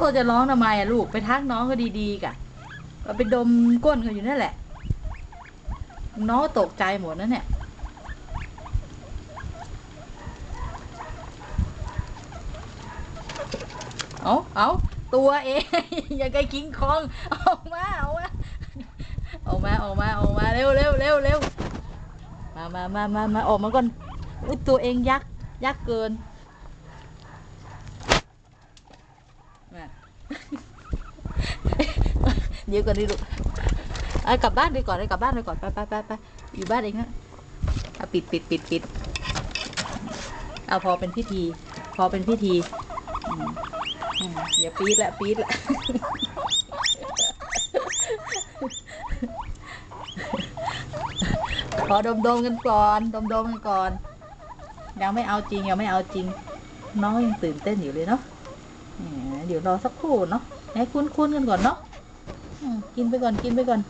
ตัวจะร้องทำไมอะลูกไปทักน้องก็ดีๆกะก็ไปดมก้นเขาอยู่นั่นแหละ น้องตกใจหมดนั่นเนี่ยเอาเอาตัวเองอย่าไกลคิงคองออกมาออกมาออกมาออกมาออกมาเร็วเร็วเร็วเร็วมามามามามาออกมาก่อนอุ๊ยตัวเองยักษ์ยักษ์เกิน เดี๋ยวก่อนดิลูกเอากลับบ้านดีก่อนเลยกลับบ้านเลยก่อนไปไปไปไปอยู่บ้านเองฮะเอาปิดปิดปิดปิดเอาพอเป็นพิธี พอเป็นพิธีอย่าปี๊ดละปี๊ดละขอดมดมกันก่อนดมดมกันก่อน ยังไม่เอาจริงยังไม่เอาจริง น้องยังตื่นเต้นอยู่เลยเนาะ เดี๋ยวรอสักครู่เนาะให้คุ้นๆกันก่อนเนาะกินไปก่อนกินไปก่อน